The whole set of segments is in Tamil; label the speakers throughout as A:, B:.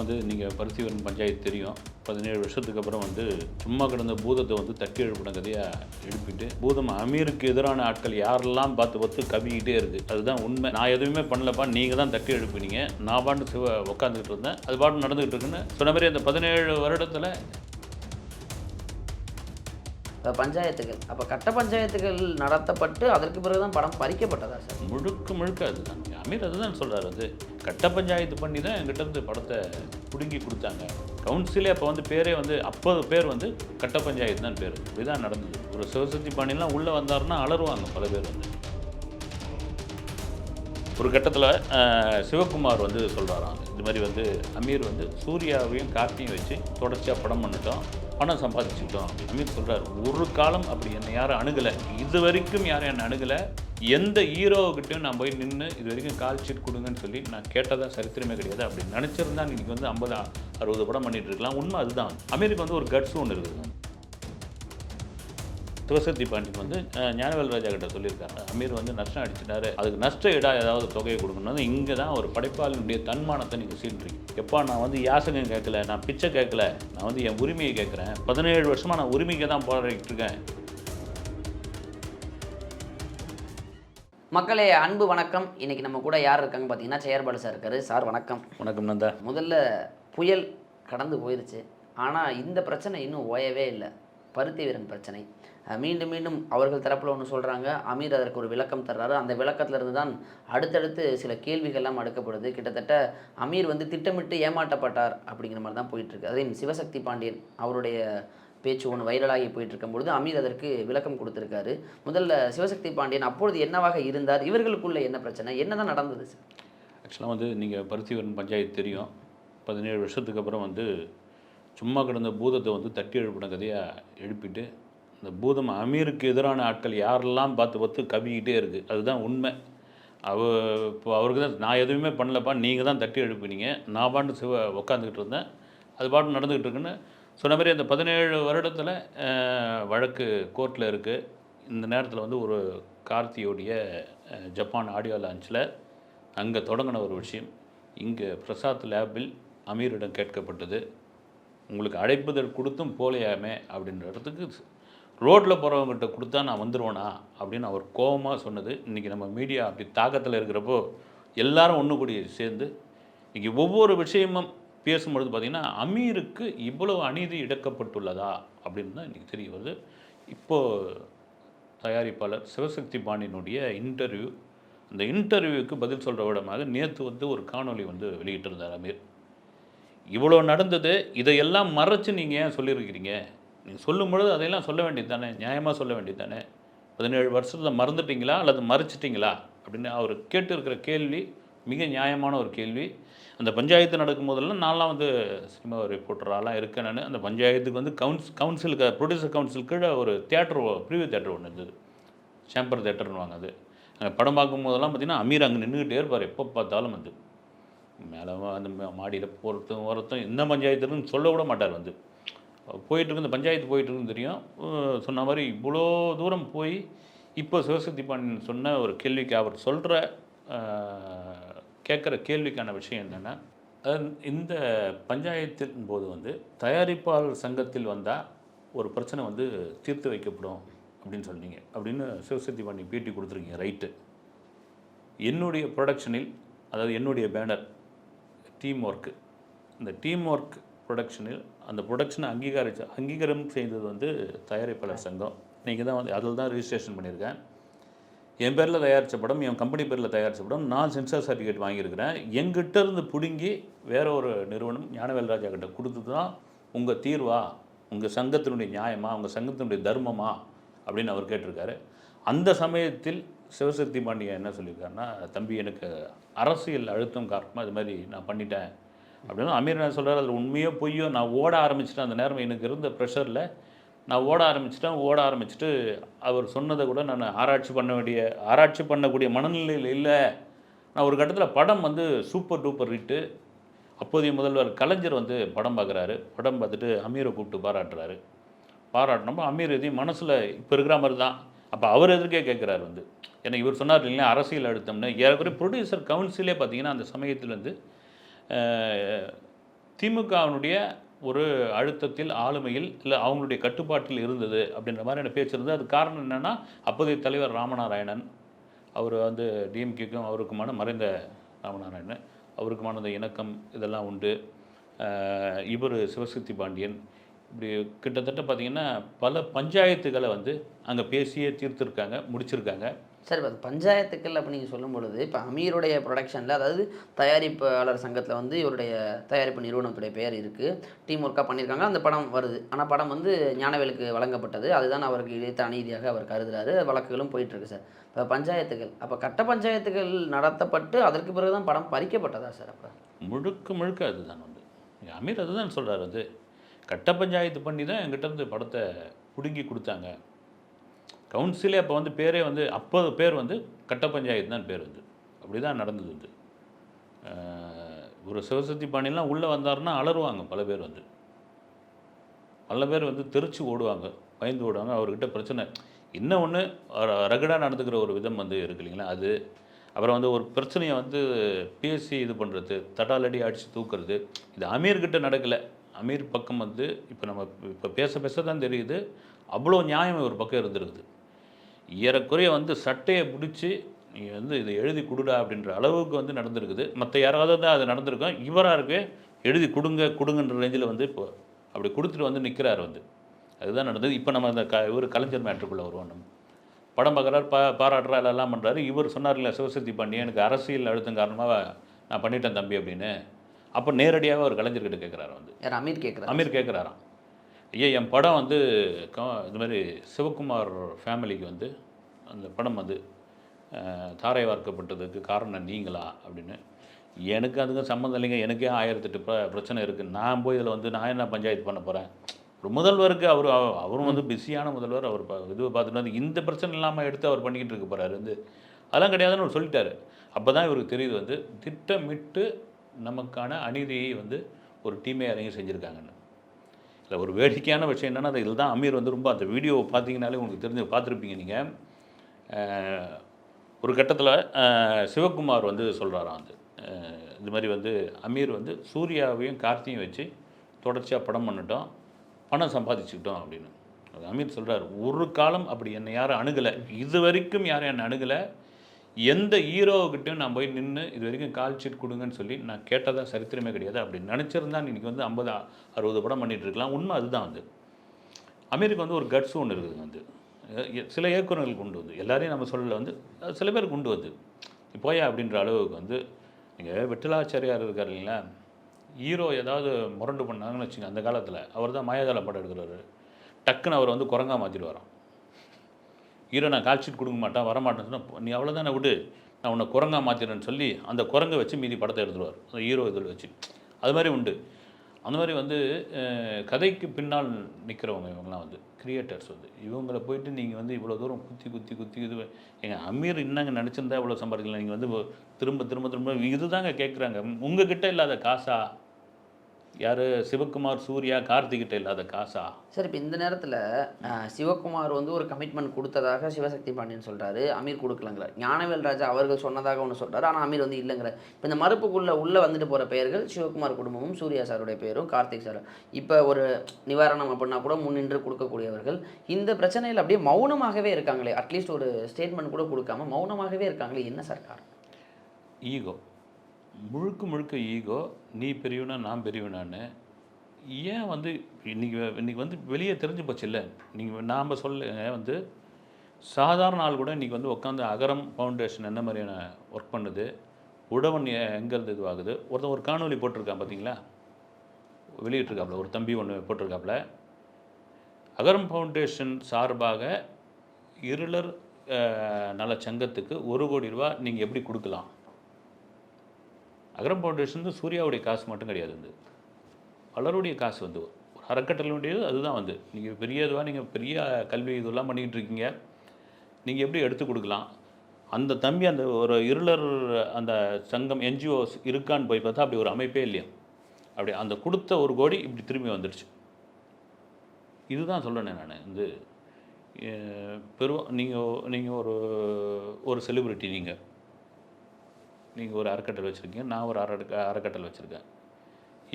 A: வந்து நீங்கள் பரிசீலன் பஞ்சாயத்து தெரியும். பதினேழு வருஷத்துக்கு அப்புறம் வந்து சும்மா கிடந்த பூதத்தை வந்து தட்டி எழுப்பின கதையாக எழுப்பிட்டு பூதம் அமீருக்கு எதிரான ஆட்கள் யாரெல்லாம் பார்த்து பார்த்து கவிக்கிட்டே இருக்குது அதுதான் உண்மை. நான் எதுவுமே பண்ணலப்பா நீங்கள் தான் தட்டி எழுப்பினீங்க. நான் பாட்டு சிவ உட்காந்துக்கிட்டு இருந்தேன். அது பாட்டு நடந்துகிட்டு இருக்குன்னு சொன்ன மாதிரி அந்த பதினேழு வருடத்தில்
B: பஞ்சாயத்துகள். அப்போ கட்ட பஞ்சாயத்துகள் நடத்தப்பட்டு அதற்கு பிறகுதான் படம் பறிக்கப்பட்டதா சார்?
A: முழுக்க முழுக்க அதுதான் அமீர் அதுதான் சொல்கிறார் அது கட்ட பஞ்சாயத்து பண்ணி தான் எங்கிட்ட இருந்து படத்தை பிடுங்கி கொடுத்தாங்க. கவுன்சிலே அப்போ வந்து பேரே வந்து அப்போ பேர் வந்து கட்ட பஞ்சாயத்து தான் பேர். இதுதான் நடந்தது. ஒரு சிவசக்தி பாண்டியெலாம் உள்ளே வந்தாருன்னா அலறுவாங்க பல பேர் வந்து. ஒரு கட்டத்தில் சிவகுமார் வந்து சொல்கிறாராம் இது மாதிரி வந்து அமீர் வந்து சூர்யாவையும் கார்த்தியும் வச்சு தொடர்ச்சியாக படம் பண்ணிட்டோம் பணம் சம்பாதிச்சுக்கிட்டோம் அமீர் சொல்கிறார் ஒரு காலம் அப்படி என்னை யாரும் அணுகலை. இது வரைக்கும் யாரும் என்னை அணுகலை. எந்த ஹீரோவுக்கிட்டையும் நான் போய் நின்று இது வரைக்கும் கால் ஷீட் கொடுங்கன்னு சொல்லி நான் கேட்டதா சரித்திரமே கிடையாது அப்படி நினச்சிருந்தா இன்றைக்கி வந்து ஐம்பது அறுபது படம் பண்ணிட்டு இருக்கலாம். உண்மை அதுதான். அமீருக்கு வந்து ஒரு கட்ஸ் ஒன்று இருக்குது. சிவசக்தி பாண்டியன் வந்து ஞானவேல் ராஜா கிட்ட சொல்லியிருக்காங்க. அமீர் வந்து நஷ்டம் அடிச்சிட்டாரு. அதுக்கு நஷ்ட ஈடா ஏதாவது தொகையை கொடுக்கணும் இங்கே தான் ஒரு படைப்பாளினுடைய தன்மானத்தை நீங்கள் சீன்றீங்க எப்பா நான் வந்து யாசகம் கேட்கல நான் பிச்சை கேட்கல நான் வந்து என் உரிமையை கேட்குறேன். பதினேழு வருஷமாக நான் உரிமைக்கு தான் போராடிட்டு இருக்கேன்
B: மக்களே அன்பு வணக்கம். இன்னைக்கு நம்ம கூட யார் இருக்காங்க பார்த்தீங்கன்னா செயற்பாடு சார் இருக்காரு. சார் வணக்கம்.
A: வணக்கம் நந்தா.
B: முதல்ல புயல் கடந்து போயிருச்சு. ஆனால் இந்த பிரச்சனை இன்னும் ஓயவே இல்லை. பருத்தி வீரன் பிரச்சனை மீண்டும் மீண்டும் அவர்கள் தரப்பில் ஒன்று சொல்கிறாங்க அமீர் அதற்கு ஒரு விளக்கம் தர்றாரு. அந்த விளக்கத்திலிருந்து தான் அடுத்தடுத்து சில கேள்விகள்லாம் அடுக்கப்படுது. கிட்டத்தட்ட அமீர் வந்து திட்டமிட்டு ஏமாற்றப்பட்டார் அப்படிங்கிற மாதிரி தான் போயிட்டுருக்கு. அதையும் சிவசக்தி பாண்டியன் அவருடைய பேச்சு ஒன்று வைரலாகி போயிட்டு இருக்கும்பொழுது அமீர் அதற்கு விளக்கம் கொடுத்துருக்காரு. முதல்ல சிவசக்தி பாண்டியன் அப்பொழுது என்னவாக இருந்தார்? இவர்களுக்குள்ள என்ன பிரச்சனை? என்னதான் நடந்தது? சார்
A: ஆக்சுவலாக வந்து நீங்கள் பருத்திவரன் பஞ்சாயத்து தெரியும். பதினேழு வருஷத்துக்கு அப்புறம் வந்து சும்மா கிடந்த பூதத்தை வந்து தட்டி எழுப்பின கதையாக எழுப்பிட்டு இந்த பூதம் அமீருக்கு எதிரான ஆட்கள் யாரெல்லாம் பார்த்து பார்த்து கவிக்கிட்டே இருக்குது அதுதான் உண்மை. அவ இப்போ அவருக்கு தான் நான் எதுவுமே பண்ணலப்பா நீங்கள் தான் தட்டி எழுப்பினீங்க. நான் பாட்டு சிவ உட்காந்துக்கிட்டு இருந்தேன். அது பாட்டு நடந்துக்கிட்டு இருக்குன்னு சொன்ன மாதிரி அந்த பதினேழு வருடத்தில் வழக்கு கோர்ட்டில் இருக்குது இந்த நேரத்தில் வந்து ஒரு கார்த்தியோடைய ஜப்பான் ஆடியோ லான்ச்சில் அங்கே தொடங்கின ஒரு விஷயம். இங்கே பிரசாத் லேபில் அமீரிடம் கேட்கப்பட்டது. உங்களுக்கு அழைப்புதல் கொடுத்தும் போலையாமே அப்படின்றதுக்கு ரோட்டில் போகிறவங்ககிட்ட கொடுத்தா நான் வந்துடுவேனா அப்படின்னு அவர் கோபமாக சொன்னது. இன்றைக்கி நம்ம மீடியா அப்படி தாக்கத்தில் இருக்கிறப்போ எல்லாரும் ஒன்று கூடி சேர்ந்து இன்றைக்கி ஒவ்வொரு விஷயமும் பேசும்பொழுது பார்த்திங்கன்னா அமீருக்கு இவ்வளவு அநீதி இழக்கப்பட்டுள்ளதா அப்படின்னு தான் இன்றைக்கி தெரிய வருது. இப்போது தயாரிப்பாளர் சிவசக்தி பாண்டியனுடைய இன்டர்வியூ அந்த இன்டர்வியூவுக்கு பதில் சொல்கிற விடமாக நேற்று வந்து ஒரு காணொளி வந்து வெளியிட்டிருந்தார் அமீர். இவ்வளோ நடந்தது இதையெல்லாம் மறைச்சு நீங்கள் ஏன் சொல்லியிருக்கிறீங்க? நீங்கள் சொல்லும் பொழுது அதையெல்லாம் சொல்ல வேண்டியது தானே நியாயமாக சொல்ல வேண்டியது தானே பதினேழு வருஷத்தில் மறந்துட்டீங்களா அல்லது மறைச்சிட்டிங்களா? அப்படின்னு அவர் கேட்டு இருக்கிற கேள்வி மிக நியாயமான ஒரு கேள்வி. அந்த பஞ்சாயத்து நடக்கும் போதெல்லாம் நான்லாம் வந்து சினிமா ரிப்போர்ட்டராலாம் இருக்கேன் நான். அந்த பஞ்சாயத்துக்கு வந்து கவுன்ஸ் கவுன்சிலுக்கு ப்ரொடியூசர் கவுன்சில் கீழே ஒரு தேட்டர் ப்ரீவியூ தேட்டர் ஒன்று இருந்தது. சேம்பர் தேட்டர்னு வாங்க அது. அங்கே படம் பார்க்கும் போதெல்லாம் பார்த்தீங்கன்னா அமீர் அங்கே நின்றுக்கிட்டே இருப்பார். எப்போ பார்த்தாலும் வந்து. மேலே அந்த மாடியில் போகிறதும் வரத்தும் எந்த பஞ்சாயத்துன்னு சொல்ல கூட மாட்டார் வந்து. போயிட்டுருக்கு இந்த பஞ்சாயத்து போயிட்டு இருக்குன்னு தெரியும் சொன்ன மாதிரி இவ்வளோ தூரம் போய் இப்போ சிவசக்தி பாண்டியன் சொன்ன ஒரு கேள்விக்கு அவர் சொல்கிற கேட்குற கேள்விக்கான விஷயம் என்னென்னா இந்த பஞ்சாயத்தின் போது வந்து தயாரிப்பாளர் சங்கத்தில் வந்தால் ஒரு பிரச்சனை வந்து தீர்த்து வைக்கப்படும் அப்படின்னு சொன்னீங்க. அப்படின்னு சிவசக்தி பாண்டியன் பேட்டி கொடுத்துருக்கீங்க ரைட்டு. என்னுடைய ப்ரொடக்ஷனில் அதாவது என்னுடைய பேனர் டீம் ஒர்க்கு இந்த டீம் ஒர்க் ப்ரொடக்ஷனில் அந்த ப்ரொடக்ஷனை அங்கீகரிச்ச அங்கீகாரம் செய்தது வந்து தயாரிப்பாளர் சங்கம். நீங்கள் தான் வந்து அதில் தான் ரிஜிஸ்ட்ரேஷன் பண்ணியிருக்கேன். என் பேரில் தயாரித்த படம் என் கம்பெனி பேரில் தயாரித்த படம் நான் சென்சார் சர்டிஃபிகேட் வாங்கியிருக்கிறேன். எங்கிட்ட இருந்து பிடுங்கி வேற ஒரு நிறுவனம் ஞானவேல் ராஜா கிட்ட கொடுத்து தான் உங்கள் தீர்வா? உங்கள் சங்கத்தினுடைய நியாயமா? உங்கள் சங்கத்தினுடைய தர்மமா? அப்படின்னு அவர் கேட்டிருக்காரு. அந்த சமயத்தில் சிவசக்தி பாண்டியன் என்ன சொல்லியிருக்காருன்னா தம்பி எனக்கு அரசியல் அழுத்தம் காரணமாக இது மாதிரி நான் பண்ணிட்டேன். அப்படின்னு அமீர் என்ன சொல்கிறார் அதில் உண்மையோ பொய்யோ நான் ஓட ஆரம்பிச்சிட்டேன். அந்த நேரம் எனக்கு இருந்த ப்ரெஷரில் நான் ஓட ஆரம்பிச்சிட்டேன். ஓட ஆரம்பிச்சுட்டு அவர் சொன்னதை கூட நான் ஆராய்ச்சி பண்ண வேண்டிய ஆராய்ச்சி பண்ணக்கூடிய மனநிலையில் இல்லை. நான் ஒரு கட்டத்தில் படம் வந்து சூப்பர் டூப்பர் ஹிட்டு அப்போதைய முதல்வர் கலைஞர் வந்து படம் பார்க்குறாரு படம் பார்த்துட்டு அமீரை கூப்பிட்டு பாராட்டுறாரு. பாராட்டினப்போ அமீர் எதையும் மனசில் இப்போ இருக்கிற மாதிரி தான். அப்போ அவர் எதிர்க்கே கேட்குறாரு வந்து. ஏன்னா இவர் சொன்னார் இல்லைங்களா அரசியல் அழுத்தம்னு. ஏறக்குறைய ப்ரொடியூசர் கவுன்சிலே பார்த்தீங்கன்னா அந்த சமயத்தில் வந்து திமுகவினுடைய ஒரு அழுத்தத்தில் ஆளுமையில் இல்லை அவங்களுடைய கட்டுப்பாட்டில் இருந்தது அப்படின்ற மாதிரியான பேச்சு இருந்தது. அது காரணம் என்னென்னா அப்போதைய தலைவர் ராமநாராயணன் அவர் வந்து டிஎம்கேக்கும் அவருக்குமான மறைந்த ராமநாராயணன் அவருக்குமான அந்த இணக்கம் இதெல்லாம் உண்டு. இவர் சிவசக்தி பாண்டியன் இப்படி கிட்டத்தட்ட பார்த்திங்கன்னா பல பஞ்சாயத்துகளை வந்து அங்கே பேசியே தீர்த்துருக்காங்க முடிச்சிருக்காங்க.
B: சார் இப்போ பஞ்சாயத்துக்கள் அப்படி நீங்கள் சொல்லும் பொழுது இப்போ அமீருடைய ப்ரொடக்ஷனில் அதாவது தயாரிப்பாளர் சங்கத்தில் வந்து இவருடைய தயாரிப்பு நிறுவனத்துடைய பெயர் இருக்குது டீம் ஒர்க்காக பண்ணியிருக்காங்க அந்த படம் வருது. ஆனால் படம் வந்து ஞானவேலுக்கு வழங்கப்பட்டது. அதுதான் அவருக்கு இழைத்த அநீதியாக அவர் கருதுறாரு. வழக்குகளும் போயிட்டுருக்கு சார். இப்போ பஞ்சாயத்துகள் அப்போ கட்ட பஞ்சாயத்துகள் நடத்தப்பட்டு அதற்கு பிறகு தான் படம் பறிக்கப்பட்டதா சார் அப்போ?
A: முழுக்க முழுக்க அதுதான் வந்து. அமீர் அதுதான் சொல்கிறார் அது கட்ட பஞ்சாயத்து பண்ணி தான் எங்கிட்ட இருந்து படத்தை பிடுங்கி கொடுத்தாங்க. கவுன்சிலே அப்போ வந்து பேரே வந்து அப்போ பேர் வந்து கட்ட பஞ்சாயத்து தான் பேர் வந்து. அப்படி தான் நடந்தது வந்து. ஒரு சிவசக்தி பாண்டியெலாம் உள்ளே வந்தாருன்னா அலறுவாங்க பல பேர் வந்து. பல பேர் வந்து தெரிச்சு ஓடுவாங்க பயந்து ஓடுவாங்க அவர்கிட்ட பிரச்சனை. இன்னும் ஒன்று ரகடாக நடந்துக்கிற ஒரு விதம் வந்து இருக்கு இல்லைங்களா? அது. அப்புறம் வந்து ஒரு பிரச்சனையை வந்து பேசி இது பண்ணுறது தட்டாலடி அடித்து தூக்குறது. இது அமீர்கிட்ட நடக்கலை. அமீர் பக்கம் வந்து இப்போ நம்ம இப்போ பேச பேச தான் தெரியுது. அவ்வளோ நியாயம் ஒரு பக்கம் இருந்திருக்குது. ஏறக்குறைய வந்து சட்டையை பிடிச்சி நீங்கள் வந்து இதை எழுதி கொடுடா அப்படின்ற அளவுக்கு வந்து நடந்திருக்குது. மற்ற யாராவது தான் அது நடந்திருக்கும். இவராக இருக்கு எழுதி கொடுங்க கொடுங்கன்ற ரேஞ்சில் வந்து இப்போ அப்படி கொடுத்துட்டு வந்து நிற்கிறார் வந்து. அதுதான் நடந்தது. இப்போ நம்ம அந்த க இவர் கலைஞர் மேட்ருக்குள்ளே வருவோம் நம்ம. படம் பார்க்குறாரு பா பாராட்டுறாரு எல்லாம் பண்ணுறாரு இவர் சொன்னார் இல்லை சிவசக்தி பாண்டியன் எனக்கு அரசியல் அழுத்தம் காரணமாக நான் பண்ணிட்டேன் தம்பி அப்படின்னு. அப்போ நேரடியாக அவர் கலைஞர்கிட்ட கேட்குறாரு வந்து.
B: யார் அமீர் கேட்குறாரு?
A: அமீர் கேட்குறாராம். ஐயா என் படம் வந்து க- இது மாதிரி சிவகுமார் ஃபேமிலிக்கு வந்து அந்த படம் வந்து தாரை வார்க்கப்பட்டதுக்கு காரணம் நீங்களா அப்படின்னு. எனக்கு அதுக்கும் சம்மந்தம் இல்லைங்க. எனக்கே ஆயிரத்தெட்டு பிர பிரச்சனை இருக்குது நான் போய் இதில் வந்து நான் என்ன பஞ்சாயத்து பண்ண போகிறேன் ஒரு முதல்வருக்கு அவர் அவ- அவரும் வந்து பிஸியான முதல்வர். அவர் இது பார்த்துட்டு வந்து இந்த பிரச்சனை இல்லாமல் எடுத்து அவர் பண்ணிக்கிட்டு இருக்க போகிறாரு வந்து அதெல்லாம் கிடையாதுன்னு அவர் சொல்லிட்டாரு. அப்போ தான் இவருக்கு தெரியுது வந்து திட்டமிட்டு நமக்கான அநீதியை வந்து ஒரு டீமே இறங்கி செஞ்சுருக்காங்கன்னு. இல்லை ஒரு வேடிக்கையான விஷயம் என்னென்னா இதில் தான் அமீர் வந்து ரொம்ப அந்த வீடியோவை பார்த்தீங்கனாலே உங்களுக்கு தெரிஞ்சு பார்த்துருப்பீங்க நீங்கள் ஒரு கட்டத்தில் சிவகுமார் வந்து சொல்கிறாராம் வந்து இது மாதிரி வந்து அமீர் வந்து சூர்யாவையும் கார்த்தியும் வச்சு தொடர்ச்சியாக படம் பண்ணிட்டோம் பணம் சம்பாதிச்சுக்கிட்டோம் அப்படின்னு. அது அமீர் சொல்கிறார் ஒரு காலம் அப்படி என்னை யாரும் அணுகலை. இது வரைக்கும் யாரும் என்னை அணுகலை. எந்த ஹீரோவுக்கிட்டையும் நான் போய் நின்று இது வரைக்கும் கால் ஷீட் கொடுங்கன்னு சொல்லி நான் கேட்டதா சரித்திரமே கிடையாது. அப்படி நினச்சிருந்தா இன்னைக்கு வந்து ஐம்பது அறுபது படம் பண்ணிட்டு இருக்கலாம். உண்மை அதுதான் வந்து அமெரிக்கா வந்து ஒரு கட்ஸ் ஒன்று இருக்குது வந்து. சில இயக்குநர்கள் கொண்டு வந்து எல்லாரையும் நம்ம சொல்லல வந்து சில பேருக்கு கொண்டு வந்து. போயா? அப்படின்ற அளவுக்கு வந்து நீங்கள் வெற்றிலாச்சாரியார் இருக்கார் இல்லைங்களா? ஹீரோ ஏதாவது முரண்டு பண்ணாங்கன்னு வச்சுங்க அந்த காலத்தில். அவர் தான் மாயாஜால படம் எடுக்கிறாரு. டக்குன்னு அவர் வந்து குரங்கா மாற்றிட்டு வரோம் ஹீரோ நான் கால்ஷீட் கொடுக்க மாட்டேன் வரமாட்டேன்னு சொன்னால் நீ அவ்வளோதானே விடு நான் உன்னை குரங்கா மாற்றிடுறேன்னு சொல்லி அந்த குரங்கை வச்சு மீதி படத்தை எடுத்துருவார். அந்த ஹீரோ இதில் வச்சு. அது மாதிரி உண்டு. அந்த மாதிரி வந்து கதைக்கு பின்னால் நிற்கிறவங்க இவங்கெல்லாம் வந்து கிரியேட்டர்ஸ் வந்து. இவங்கள போயிட்டு நீங்கள் வந்து இவ்வளோ தூரம் குத்தி குத்தி குத்தி இது எங்கள் அமீர் இன்னங்க நினச்சிருந்தா இவ்வளோ சம்பாதிக்கலாம் நீங்கள் வந்து திரும்ப திரும்ப திரும்ப இதுதாங்க கேட்குறாங்க உங்ககிட்ட இல்லாத காசா? யார்? சிவகுமார் சூர்யா கார்த்திகிட்ட இல்லாத காசா?
B: சார் இப்போ இந்த நேரத்தில் சிவகுமார் வந்து ஒரு கமிட்மெண்ட் கொடுத்ததாக சிவசக்தி பாண்டியன் சொல்கிறாரு அமீர் கொடுக்கலங்கிறார் ஞானவேல் ராஜா அவர்கள் சொன்னதாக ஒன்று சொல்கிறாரு ஆனால் அமீர் வந்து இல்லைங்கிறார் இப்போ இந்த மறுப்புக்குள்ளே உள்ளே வந்துட்டு போகிற பெயர்கள் சிவகுமார் குடும்பமும் சூர்யா சாருடைய பேரும் கார்த்திக் சார். இப்போ ஒரு நிவாரணம் அப்படின்னா கூட முன்னின்று கொடுக்கக்கூடியவர்கள். இந்த பிரச்சனையில் அப்படியே மௌனமாகவே இருக்காங்களே. அட்லீஸ்ட் ஒரு ஸ்டேட்மெண்ட் கூட கொடுக்காம மௌனமாகவே இருக்காங்களே. என்ன சார் காரணம்?
A: ஈகோ முழுக்க முழுக்க ஈகோ நீ பெரியவனா நான் பெரியவனான்னு. ஏன் வந்து இன்னைக்கு இன்னைக்கு வந்து வெளியே தெரிஞ்சு போச்சு இல்லை. நீங்கள் நாம் சொல்ல வந்து சாதாரண ஆள் கூட இன்றைக்கி வந்து உட்காந்து அகரம் ஃபவுண்டேஷன் என்ன மாதிரியான ஒர்க் பண்ணுது? உடவன் எங்கேருந்து இதுவாகுது? ஒருத்தன் ஒரு காணொலி போட்டிருக்கான் பார்த்தீங்களா வெளியிட்டிருக்காப்புல ஒரு தம்பி ஒன்று போட்டிருக்காப்புல. அகரம் ஃபவுண்டேஷன் சார்பாக இருளர் நல சங்கத்துக்கு ஒரு கோடி ரூபா நீங்கள் எப்படி கொடுக்கலாம்? அகரம் ஃபவுண்டேஷன் வந்து சூர்யாவுடைய காசு மட்டும் கிடையாது வந்து. பலருடைய காசு வந்து ஒரு அறக்கட்டளையுடையது அதுதான் வந்து. நீங்கள் பெரிய இதுவாக நீங்கள் பெரிய கல்வி இதெல்லாம் பண்ணிக்கிட்டு இருக்கீங்க. நீங்கள் எப்படி எடுத்து கொடுக்கலாம்? அந்த தம்பி அந்த ஒரு இருளர் அந்த சங்கம் என்ஜிஓஸ் இருக்கான்னு போய் பார்த்தா அப்படி ஒரு அமைப்பே இல்லையா? அப்படி அந்த கொடுத்த ஒரு கோடி இப்படி திரும்பி வந்துடுச்சு. இதுதான் சொல்கிறேன் நான் வந்து பெரும் நீங்கள் நீங்கள் ஒரு ஒரு செலிபிரிட்டி நீங்கள் நீங்கள் ஒரு அறக்கட்டளை வச்சுருக்கீங்க நான் ஒரு அற அறக்கட்டளை வச்சுருக்கேன்.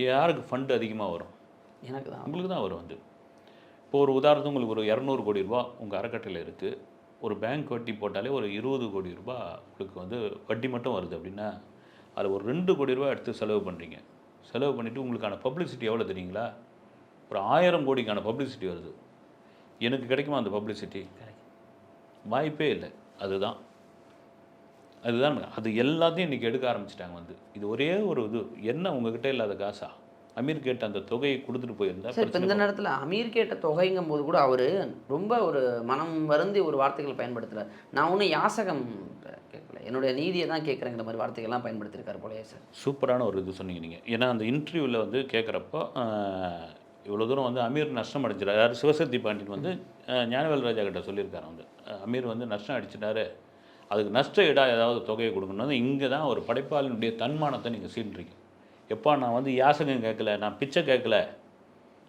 A: யாருக்கு ஃபண்டு அதிகமாக வரும்?
B: எனக்கு தான்.
A: உங்களுக்கு தான் வரும் வந்து இப்போ ஒரு உதாரணத்துக்கு உங்களுக்கு ஒரு இரநூறு கோடி ரூபா உங்கள் அறக்கட்டளையில் இருக்குது ஒரு பேங்க் வட்டி போட்டாலே ஒரு இருபது கோடி ரூபா உங்களுக்கு வந்து வட்டி மட்டும் வருது அப்படின்னா அதில் ஒரு ரெண்டு கோடி ரூபா எடுத்து செலவு பண்ணுறீங்க செலவு பண்ணிவிட்டு உங்களுக்கான பப்ளிசிட்டி எவ்வளோ தெரியுங்களா? ஒரு ஆயிரம் கோடிக்கான பப்ளிசிட்டி வருது. எனக்கு கிடைக்குமா அந்த பப்ளிசிட்டி வாய்ப்பே இல்லை. அதுதான். அதுதான் அது எல்லாத்தையும் இன்றைக்கி எடுக்க ஆரம்பிச்சிட்டாங்க வந்து. இது ஒரே ஒரு இது. என்ன உங்ககிட்ட இல்லாத காசா? அமீர் கேட்ட அந்த தொகையை கொடுத்துட்டு போயிருந்தா
B: சார் இப்போ இந்த நேரத்தில் அமீர் கேட்ட தொகைங்கும் போது கூட அவர் ரொம்ப ஒரு மனம் வருந்தி ஒரு வார்த்தைகள் பயன்படுத்துறார் நான் ஒன்றும் யாசகம் கேட்கல. என்னுடைய நீதியை தான் கேட்குறேங்கிற மாதிரி வார்த்தைகள்லாம் பயன்படுத்தியிருக்காரு போலயே சார்.
A: சூப்பரான ஒரு இது சொன்னீங்க நீங்கள் ஏன்னா அந்த இன்டர்வியூவில் வந்து கேட்குறப்போ இவ்வளோ தூரம் வந்து அமீர் நஷ்டம் அடைஞ்சிடாரு யார்? சிவசக்தி பாண்டியன் வந்து ஞானவேல் ராஜா கிட்ட சொல்லியிருக்காரு வந்து. அமீர் வந்து நஷ்டம் அடிச்சிட்டாரு. அதுக்கு நஷ்ட ஈடாக ஏதாவது தொகையை கொடுக்கணும் இங்கே தான் ஒரு படைப்பாளினுடைய தன்மானத்தை நீங்கள் சீன்றீங்க எப்பா நான் வந்து யாசகம் கேட்கல நான் பிச்சை கேட்கல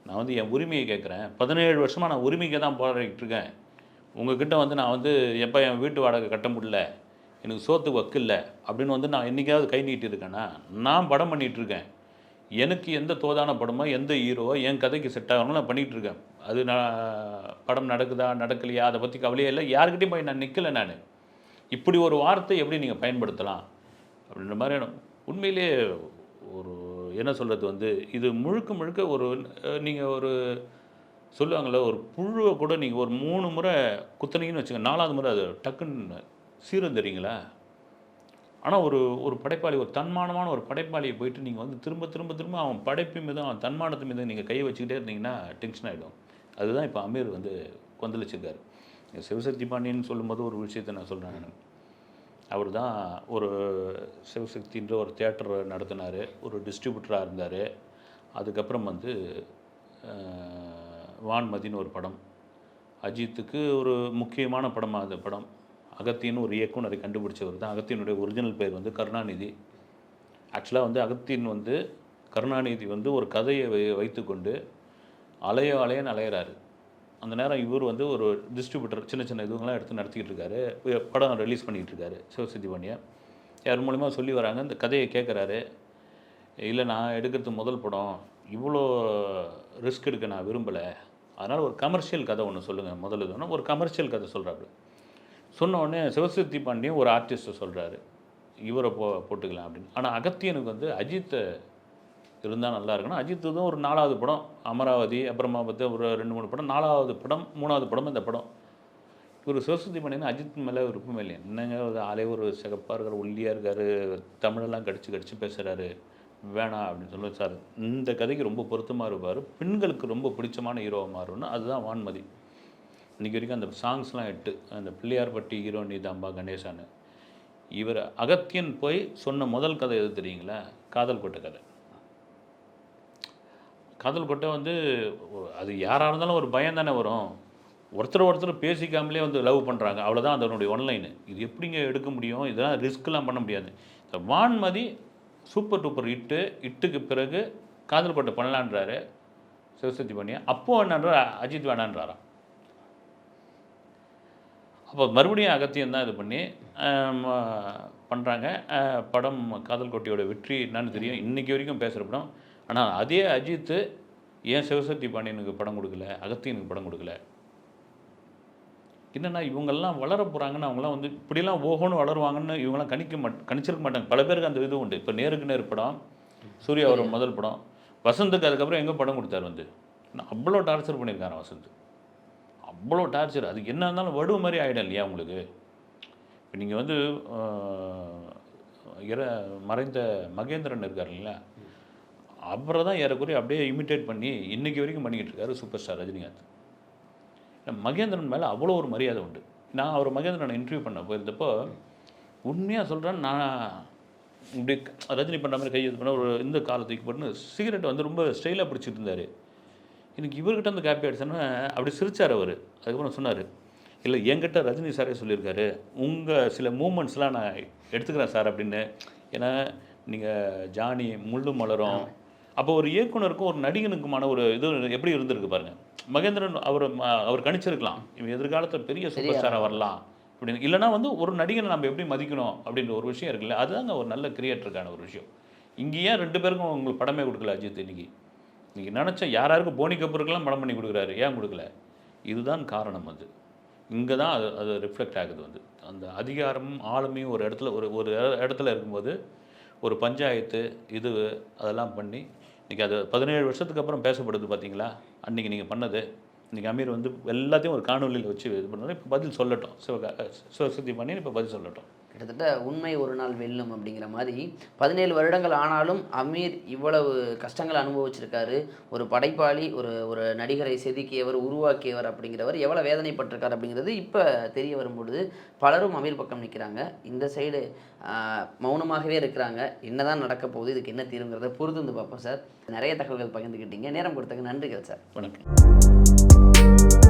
A: நான் வந்து என் உரிமையை கேட்குறேன். பதினேழு வருஷமாக நான் உரிமைக்கு தான் போராடிக்கிட்டு இருக்கேன். உங்ககிட்ட வந்து நான் வந்து எப்போ என் வீட்டு வாடகை கட்ட முடியல எனக்கு சோத்து வக்கில்ல அப்படின்னு வந்து நான் என்றைக்காவது கை நீட்டி இருக்கேன்னா நான் படம் பண்ணிகிட்டு இருக்கேன். எனக்கு எந்த தோதான படமோ எந்த ஹீரோவோ என் கதைக்கு செட் ஆகணும் நான் பண்ணிகிட்டு இருக்கேன். அது நான் படம் நடக்குதா நடக்கலையா அதை பற்றி கவலையே இல்லை. யாருக்கிட்டையும் போய் நான் நிற்கலை நான். இப்படி ஒரு வார்த்தை எப்படி நீங்கள் பயன்படுத்தலாம்? அப்படின்ற மாதிரி உண்மையிலேயே ஒரு என்ன சொல்கிறது வந்து இது முழுக்க முழுக்க ஒரு நீங்கள் ஒரு சொல்லுவாங்கள்ல ஒரு புழுவை கூட நீங்கள் ஒரு மூணு முறை குத்துனீங்கன்னு வச்சுங்க நாலாவது முறை அது டக்குன்னு சீரம் தெரியுங்களா? ஆனால் ஒரு ஒரு படைப்பாளி ஒரு தன்மானமான ஒரு படைப்பாளியை போயிட்டு நீங்கள் வந்து திரும்ப திரும்ப திரும்ப அவன் படைப்பு மீதும் அவன் தன்மானத்து மீதும் நீங்கள் கையை வச்சுக்கிட்டே இருந்தீங்கன்னா டென்ஷன் ஆகிடும் அதுதான் இப்போ அமீர் வந்து கொந்தளிச்சிருக்காரு. சிவசக்தி பாண்டியன் சொல்லும்போது ஒரு விஷயத்தை நான் சொல்கிறேன் அவர் தான் ஒரு சிவசக்தின்ற ஒரு தேட்டர் நடத்தினார் ஒரு டிஸ்ட்ரிபியூட்டராக இருந்தார். அதுக்கப்புறம் வந்து வான்மதின்னு ஒரு படம். அஜித்துக்கு ஒரு முக்கியமான படமாக அந்த படம். அகத்தியன் ஒரு இயக்குனரை கண்டுபிடிச்சவர் தான். அகத்தியனுடைய ஒரிஜினல் பேர் வந்து கருணாநிதி. ஆக்சுவலாக வந்து அகத்தியன் வந்து கருணாநிதி வந்து ஒரு கதையை வை- வைத்துக்கொண்டு அலைய அலையன்னு அலையிறாரு. அந்த நேரம் இவர் வந்து ஒரு டிஸ்ட்ரிபியூட்டர் சின்ன சின்ன இதுவெல்லாம் எடுத்து நடத்திக்கிட்டு இருக்காரு படம் ரிலீஸ் பண்ணிகிட்டு இருக்காரு சிவசக்தி பாண்டியன் யார் மூலிமா சொல்லி வராங்க இந்த கதையை கேட்குறாரு. இல்லை நான் எடுக்கிறது முதல் படம். இவ்வளோ ரிஸ்க் எடுக்க நான் விரும்பலை. அதனால் ஒரு கமர்ஷியல் கதை ஒன்று சொல்லுங்கள் முதல்ல இதுன்னா ஒரு கமர்ஷியல் கதை சொல்கிறாரு சொன்ன உடனே சிவசக்தி பாண்டியன் ஒரு ஆர்டிஸ்ட்டை சொல்கிறாரு இவரை போ போட்டுக்கலாம் அப்படின்னு. ஆனால் அகத்தியனுக்கு வந்து அஜித்தை இருந்தால் நல்லா இருக்கணும் அஜித்துதும் ஒரு நாலாவது படம் அமராவதி அப்புறமா பார்த்து ஒரு ரெண்டு மூணு படம் நாலாவது படம் மூணாவது படம் இந்த படம். இவர் சரஸ்வதி பண்ணினா அஜித் மேலே விருப்பமே இல்லை என்னங்க ஒரு ஆளே ஒரு சிகப்பாக இருக்கார் ஒல்லியாக இருக்கார் தமிழெல்லாம் கடிச்சு கடிச்சு பேசுகிறாரு வேணாம் அப்படின்னு சொல்லி சார் இந்த கதைக்கு ரொம்ப பொருத்தமாக இருப்பார். பெண்களுக்கு ரொம்ப பிடிச்சமான ஹீரோவாக மாறும்னு அதுதான் வான்மதி. இன்றைக்கி வரைக்கும் அந்த சாங்ஸ்லாம் எட்டு. அந்த பிள்ளையார்பட்டி ஹீரோ நீதாம்பா கணேசான்னு. இவர் அகத்தியன் போய் சொன்ன முதல் கதை எது தெரியுங்களா? காதல் கொட்ட கதை. காதல் கொட்டை வந்து அது யாராக இருந்தாலும் ஒரு பயம் தானே வரும். ஒருத்தர் ஒருத்தர் பேசிக்காமலே வந்து லவ் பண்ணுறாங்க அவ்வளோதான் அதனுடைய ஒன்லைனு. இது எப்படிங்க எடுக்க முடியும்? இதெல்லாம் ரிஸ்க்லாம் பண்ண முடியாது. இந்த வான்மதி சூப்பர் டூப்பர் இட்டு இட்டுக்கு பிறகு காதல் கொட்டை பண்ணலான்றாரு சிவசக்தி பண்ணியா அப்போ என்னன்றார் அஜித் வேணான்றாராம் அப்போ மறுபடியும் அகத்தியம் தான் இது பண்ணி பண்ணுறாங்க படம் காதல் கோட்டையோட வெற்றி என்னன்னு தெரியும். இன்றைக்கி வரைக்கும் பேசுகிற படம். ஆனால் அதே அஜித்து ஏன் சிவசக்தி பாண்டியனுக்கு படம் கொடுக்கல அகத்தியனுக்கு படம் கொடுக்கல? என்னன்னா இவங்கெல்லாம் வளர போகிறாங்கன்னு அவங்களாம் வந்து இப்படிலாம் ஓஹோன்னு வளருவாங்கன்னு இவங்கெல்லாம் கணிக்க மாட் கணிச்சிருக்க மாட்டாங்க. பல பேருக்கு அந்த இது உண்டு. இப்போ நேருக்கு நேர் படம் சூர்யா ஒரு முதல் படம். வசந்துக்கு அதுக்கப்புறம் எங்கே படம் கொடுத்தாரு வந்து? அவ்வளோ டார்ச்சர் பண்ணியிருக்காரு வசந்த். அவ்வளோ டார்ச்சர். அது என்ன இருந்தாலும் வடுவு மாதிரி ஆகிடும் இல்லையா உங்களுக்கு? இப்போ நீங்கள் வந்து இற மறைந்த மகேந்திரன் இருக்கார் இல்லைங்களா? அவரை தான் ஏறக்குறைய அப்படியே இமிட்டேட் பண்ணி இன்றைக்கி வரைக்கும் பண்ணிக்கிட்டு இருக்காரு சூப்பர் ஸ்டார் ரஜினிகாந்த் மகேந்திரன் மேலே அவ்வளோ ஒரு மரியாதை உண்டு. நான் அவர் மகேந்திரனை இன்டர்வியூ பண்ண போயிருந்தப்போ உண்மையாக சொல்கிறேன் நான் இப்படி ரஜினி பண்ணுற மாதிரி கையெழுத்து பண்ண ஒரு இந்த காலத்துக்கு போட்டுன்னு சிகரெட் வந்து ரொம்ப ஸ்டைலாக பிடிச்சிட்டு இருந்தார் எனக்கு இவர்கிட்ட வந்து காப்பி அடிச்சோன்னா அப்படி சிரித்தார் அவர். அதுக்கப்புறம் சொன்னார் இல்லை என்கிட்ட ரஜினி சாரே சொல்லியிருக்காரு. உங்கள் சில மூமெண்ட்ஸ்லாம் நான் எடுத்துக்கிறேன் சார் அப்படின்னு. ஏன்னா நீங்கள் ஜானி முள்ளு மலரும் அப்போ ஒரு இயக்குனருக்கும் ஒரு நடிகனுக்குமான ஒரு இது எப்படி இருந்திருக்கு பாருங்க. மகேந்திரன் அவர் அவர் கணிச்சிருக்கலாம். இவன் எதிர்காலத்தில் பெரிய சூப்பர் ஸ்டாராக வரலாம் அப்படின்னு. இல்லைன்னா வந்து ஒரு நடிகனை நம்ம எப்படி மதிக்கணும் அப்படின்ற ஒரு விஷயம் இருக்குல்ல. அதுதாங்க ஒரு நல்ல கிரியேட்டருக்கான ஒரு விஷயம். இங்கே ஏன் ரெண்டு பேருக்கும் உங்களுக்கு படமே கொடுக்கல அஜித் இன்னைக்கு? இன்னைக்கு நினச்ச யார் யாருக்கும் போனி கபூருக்கெல்லாம் படம் பண்ணி கொடுக்குறாரு. ஏன் கொடுக்கல? இதுதான் காரணம் அது. இங்கே தான் அது அது ரிஃப்ளெக்ட் ஆகுது வந்து. அந்த அதிகாரமும் ஆளுமையும் ஒரு இடத்துல ஒரு ஒரு இடத்துல இருக்கும்போது ஒரு பஞ்சாயத்து இது அதெல்லாம் பண்ணி இன்றைக்கி அது பதினேழு வருஷத்துக்கு அப்புறம் பேசப்படுது பார்த்தீங்களா? அன்றைக்கி நீங்கள் பண்ணது. இன்றைக்கி அமீர் வந்து எல்லாத்தையும் ஒரு காணொலியில் வச்சு இது பண்ணுறது இப்போ பதில் சொல்லட்டும். சிவகா சிவசக்தி பண்ணி இப்போ பதில் சொல்லட்டும்.
B: கிட்டத்தட்ட உண்மை ஒரு நாள் வெல்லும் அப்படிங்கிற மாதிரி பதினேழு வருடங்கள் ஆனாலும் அமீர் இவ்வளவு கஷ்டங்களை அனுபவிச்சிருக்காரு. ஒரு படைப்பாளி ஒரு ஒரு நடிகரை செதுக்கியவர் உருவாக்கியவர் அப்படிங்கிறவர் எவ்வளோ வேதனைப்பட்டிருக்காரு அப்படிங்கிறது இப்போ தெரிய வரும்பொழுது பலரும் அமீர் பக்கம் நிற்கிறாங்க இந்த சைடு மௌனமாகவே இருக்கிறாங்க. என்னதான் நடக்க போகுது இதுக்கு என்ன தீருங்கிறத புரிந்து பார்ப்போம் சார். நிறைய தகவல்கள் பகிர்ந்துக்கிட்டீங்க. நேரம் கொடுத்ததுக்கு நன்றிகள் சார்.
A: வணக்கம்.